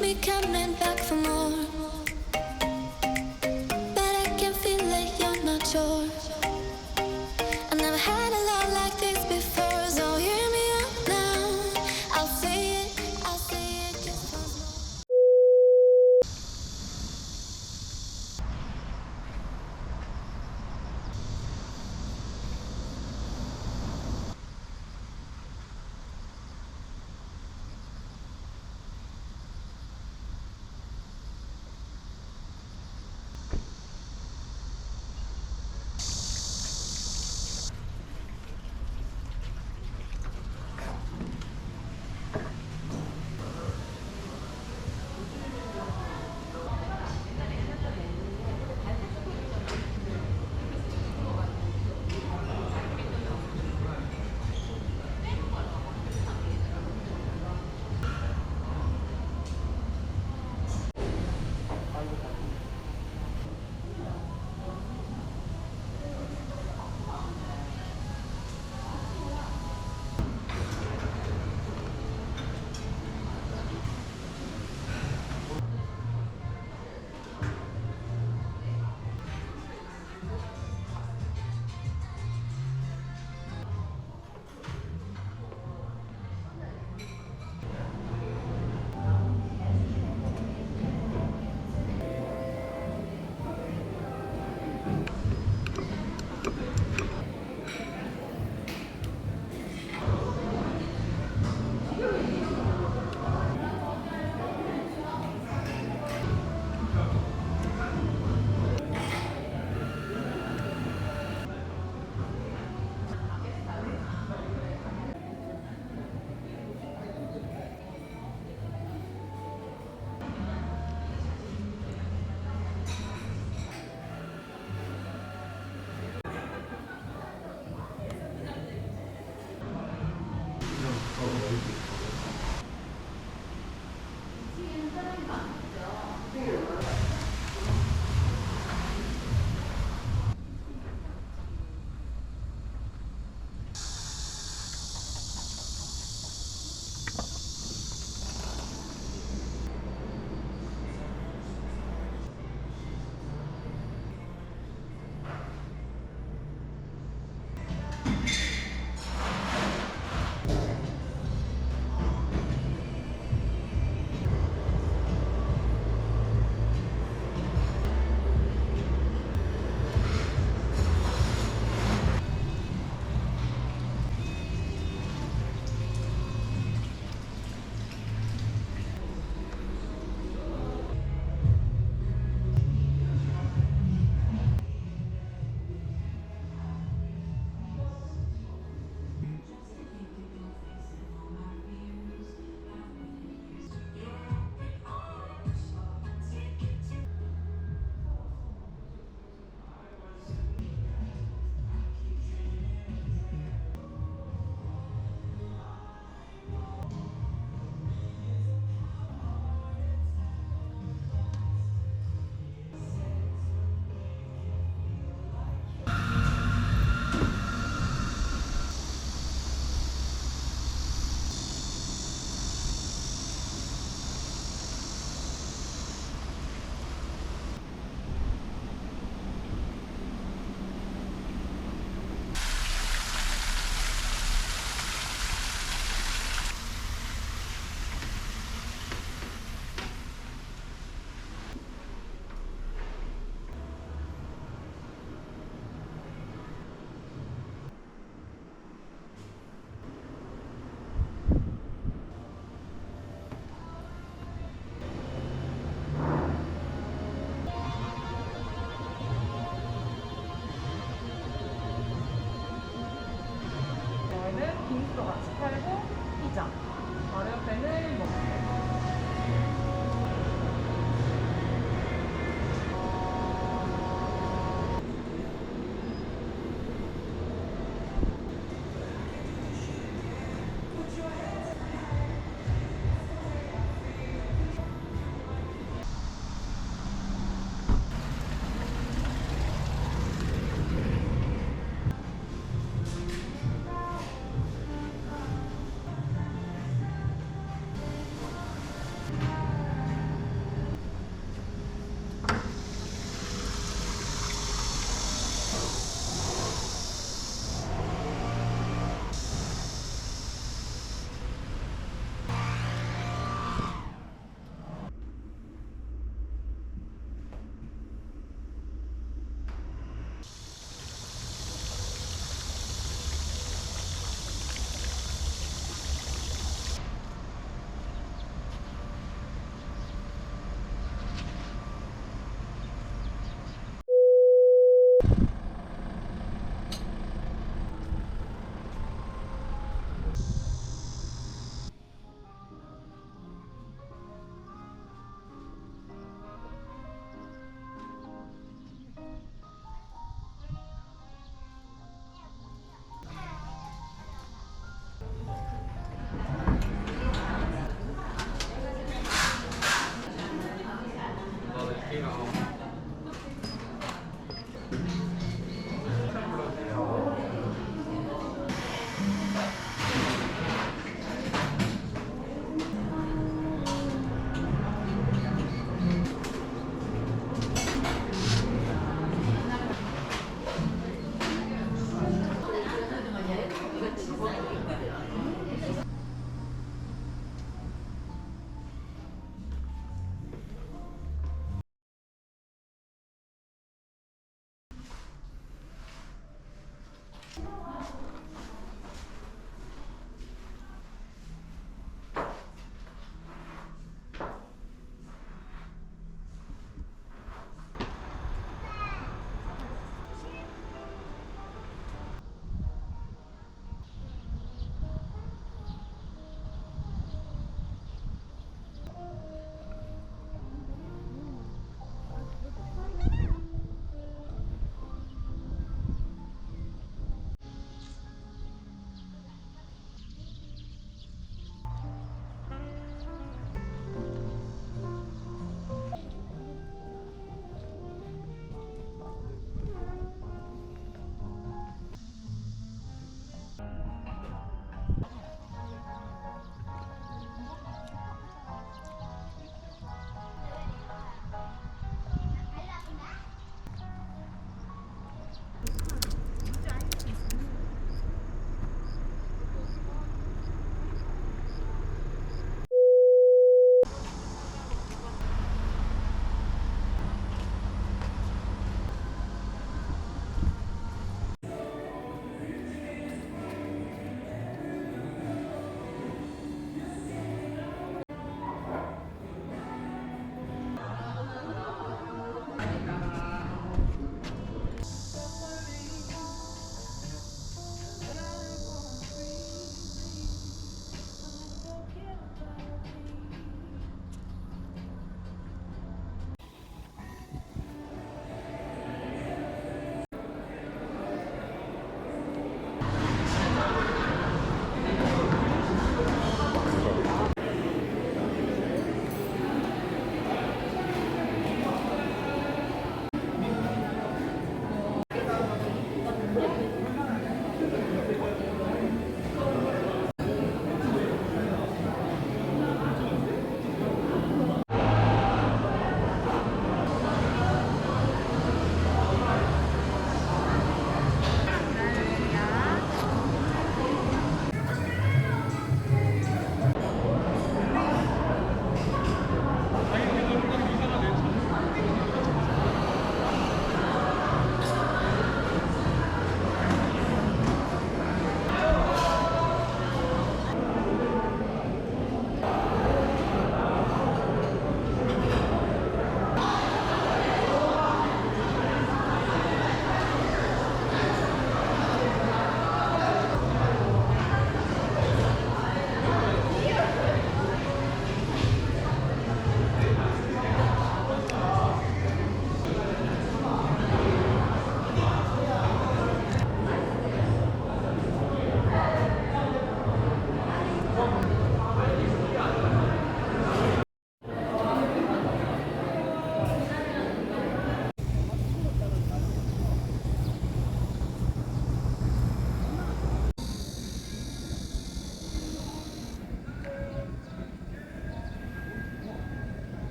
me coming back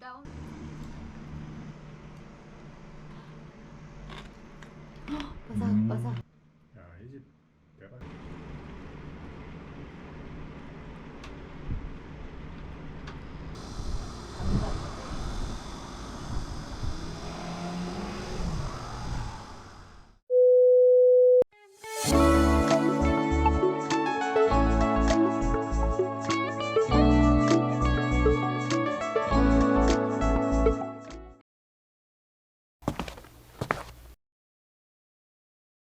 down. Pasah, hmm. pasah.